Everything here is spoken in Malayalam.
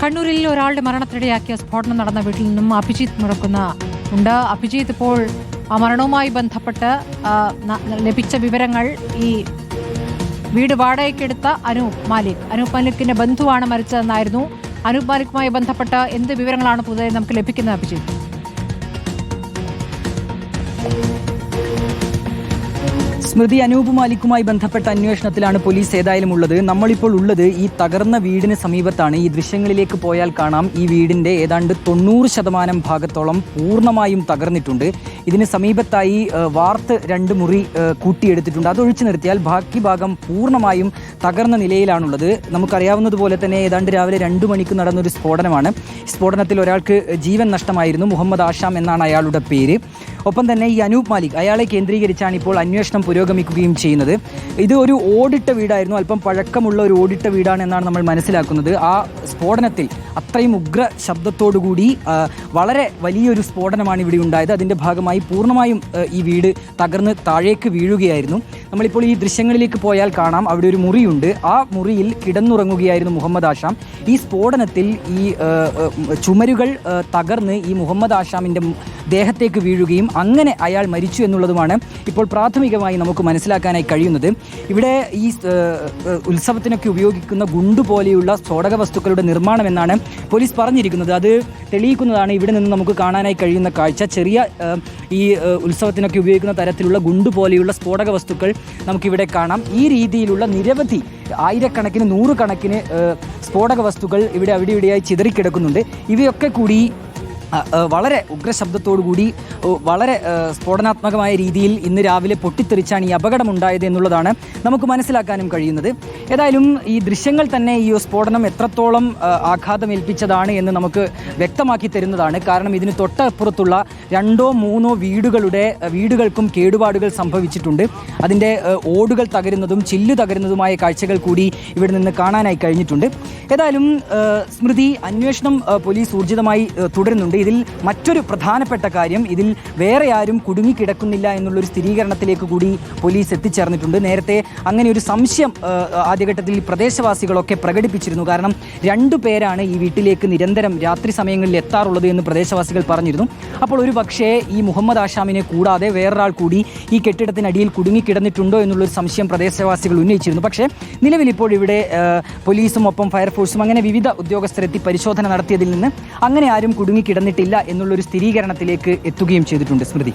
കണ്ണൂരിൽ ഒരാളുടെ മരണത്തിനിടയാക്കിയ സ്ഫോടനം നടന്ന വീട്ടിൽ നിന്നും അഭിജിത്ത് മുഴക്കുന്ന ഉണ്ട്. അഭിജിത്ത് ഇപ്പോൾ ആ മരണവുമായി ബന്ധപ്പെട്ട് ലഭിച്ച വിവരങ്ങൾ ഈ വീട് വാടകയ്ക്കെടുത്ത അനൂപ് മാലിക്. അനൂപ് മാലിക്കിന്റെ ബന്ധുവാണ് മരിച്ചതെന്നായിരുന്നു. അനൂപ് മാലിക്കുമായി ബന്ധപ്പെട്ട എന്ത് വിവരങ്ങളാണ് പുതുതായി നമുക്ക് ലഭിക്കുന്നത് അഭിജിത്ത്? സ്മൃതി അനൂപ് മാലിക്കുമായി ബന്ധപ്പെട്ട അന്വേഷണത്തിലാണ് പോലീസ് ഏതായാലും ഉള്ളത് നമ്മളിപ്പോൾ ഉള്ളത് ഈ തകർന്ന വീടിന് സമീപത്താണ്. ഈ ദൃശ്യങ്ങളിലേക്ക് പോയാൽ കാണാം. ഈ വീടിന്റെ ഏതാണ്ട് തൊണ്ണൂറ് ശതമാനം ഭാഗത്തോളം പൂർണമായും തകർന്നിട്ടുണ്ട്. ഇതിന് സമീപത്തായി വാർത്ത് രണ്ട് മുറി കൂട്ടിയെടുത്തിട്ടുണ്ട്. അതൊഴിച്ചു നിർത്തിയാൽ ബാക്കി ഭാഗം പൂർണമായും തകർന്ന നിലയിലാണുള്ളത്. നമുക്കറിയാവുന്നതുപോലെ തന്നെ ഏതാണ്ട് രാവിലെ രണ്ട് മണിക്ക് നടന്നൊരു സ്ഫോടനമാണ്. സ്ഫോടനത്തിൽ ഒരാൾക്ക് ജീവൻ നഷ്ടമായിരുന്നു. മുഹമ്മദ് ആഷാം എന്നാണ് അയാളുടെ പേര്. ഒപ്പം തന്നെ ഈ അനൂപ് മാലിക് അയാളെ കേന്ദ്രീകരിച്ചാണ് ഇപ്പോൾ അന്വേഷണം പുരോഗമിക്കുകയും ചെയ്യുന്നത്. ഇത് ഒരു ഓടിട്ട വീടായിരുന്നു. അല്പം പഴക്കമുള്ള ഒരു ഓടിട്ട വീടാണ് എന്നാണ് നമ്മൾ മനസ്സിലാക്കുന്നത്. ആ സ്ഫോടനത്തിൽ അത്രയും ഉഗ്ര ശബ്ദത്തോടുകൂടി വളരെ വലിയൊരു സ്ഫോടനമാണ് ഇവിടെ ഉണ്ടായത്. അതിന്റെ ഭാഗമായി പൂർണമായും ഈ വീട് തകർന്ന് താഴേക്ക് വീഴുകയായിരുന്നു. നമ്മളിപ്പോൾ ഈ ദൃശ്യങ്ങളിലേക്ക് പോയാൽ കാണാം. അവിടെ ഒരു മുറിയുണ്ട്. ആ മുറിയിൽ കിടന്നുറങ്ങുകയായിരുന്നു മുഹമ്മദ് ആഷാം ഈ സ്ഫോടനത്തിൽ ഈ ചുമരുകൾ തകർന്ന് ഈ മുഹമ്മദ് ആഷാമിന്റെ ദേഹത്തേക്ക് വീഴുകയും അങ്ങനെ അയാൾ മരിച്ചു എന്നുള്ളതുമാണ് ഇപ്പോൾ പ്രാഥമികമായി നമുക്ക് മനസ്സിലാക്കാനായി കഴിയുന്നത്. ഇവിടെ ഈ ഉത്സവത്തിനൊക്കെ ഉപയോഗിക്കുന്ന ഗുണ്ടു പോലെയുള്ള സ്ഫോടക വസ്തുക്കളുടെ നിർമ്മാണം എന്നാണ് പോലീസ് പറഞ്ഞിരിക്കുന്നത് അത് തെളിയിക്കുന്നതാണ് ഇവിടെ നിന്ന് നമുക്ക് കാണാനായി കഴിയുന്ന കാഴ്ച. ചെറിയ ഈ ഉത്സവത്തിനൊക്കെ ഉപയോഗിക്കുന്ന തരത്തിലുള്ള ഗുണ്ട് പോലെയുള്ള സ്ഫോടക വസ്തുക്കൾ നമുക്കിവിടെ കാണാം. ഈ രീതിയിലുള്ള നിരവധി ആയിരക്കണക്കിന് നൂറുകണക്കിന് സ്ഫോടക വസ്തുക്കൾ ഇവിടെ അവിടെ ഇവിടെയായി ചിതറിക്കിടക്കുന്നുണ്ട്. ഇവയൊക്കെ കൂടി വളരെ ഉഗ്രശബ്ദത്തോടുകൂടി വളരെ സ്ഫോടനാത്മകമായ രീതിയിൽ ഇന്ന് രാവിലെ പൊട്ടിത്തെറിച്ചാണ് ഈ അപകടമുണ്ടായത് എന്നുള്ളതാണ് നമുക്ക് മനസ്സിലാക്കാനും കഴിയുന്നത്. ഏതായാലും ഈ ദൃശ്യങ്ങൾ തന്നെ ഈ സ്ഫോടനം എത്രത്തോളം ആഘാതമേൽപ്പിച്ചതാണ് എന്ന് നമുക്ക് വ്യക്തമാക്കി തരുന്നതാണ്. കാരണം ഇതിന് തൊട്ടപ്പുറത്തുള്ള രണ്ടോ മൂന്നോ വീടുകളുടെ വീടുകൾക്കും കേടുപാടുകൾ സംഭവിച്ചിട്ടുണ്ട്. അതിന്റെ ഓടുകൾ തകരുന്നതും ചില്ലു തകരുന്നതുമായ കാഴ്ചകൾ കൂടി ഇവിടെ നിന്ന് കാണാനായി കഴിഞ്ഞിട്ടുണ്ട്. ഏതായാലും സ്മൃതി അന്വേഷണം പോലീസ് ഊർജിതമായി തുടരുന്നുണ്ട്. ഇതിൽ മറ്റൊരു പ്രധാനപ്പെട്ട കാര്യം ഇതിൽ വേറെ ആരും കുടുങ്ങിക്കിടക്കുന്നില്ല എന്നുള്ളൊരു സ്ഥിരീകരണത്തിലേക്ക് കൂടി പോലീസ് എത്തിച്ചേർന്നിട്ടുണ്ട്. നേരത്തെ അങ്ങനെ ഒരു സംശയം ആദ്യഘട്ടത്തിൽ പ്രദേശവാസികളൊക്കെ പ്രകടിപ്പിച്ചിരുന്നു. കാരണം രണ്ടു പേരാണ് ഈ വീട്ടിലേക്ക് നിരന്തരം രാത്രി സമയങ്ങളിൽ എത്താറുള്ളത് എന്ന് പ്രദേശവാസികൾ പറഞ്ഞിരുന്നു. അപ്പോൾ ഒരു പക്ഷേ ഈ മുഹമ്മദ് ആഷാമിനെ കൂടാതെ വേറൊരാൾ കൂടി ഈ കെട്ടിടത്തിനടിയിൽ കുടുങ്ങിക്കിടന്നിട്ടുണ്ടോ എന്നുള്ളൊരു സംശയം പ്രദേശവാസികൾ ഉന്നയിച്ചിരുന്നു. പക്ഷേ നിലവിൽ ഇപ്പോൾ ഇവിടെ പോലീസും ഒപ്പം ഫയർഫോഴ്സും അങ്ങനെ വിവിധ ഉദ്യോഗസ്ഥരെത്തി പരിശോധന നടത്തിയതിൽ നിന്ന് അങ്ങനെ ആരും കുടുങ്ങിക്കിടന്നിട്ടില്ല എന്നുള്ളൊരു സ്ഥിരീകരണത്തിലേക്ക് എത്തുകയും ചെയ്തിട്ടുണ്ട് സ്മൃതി.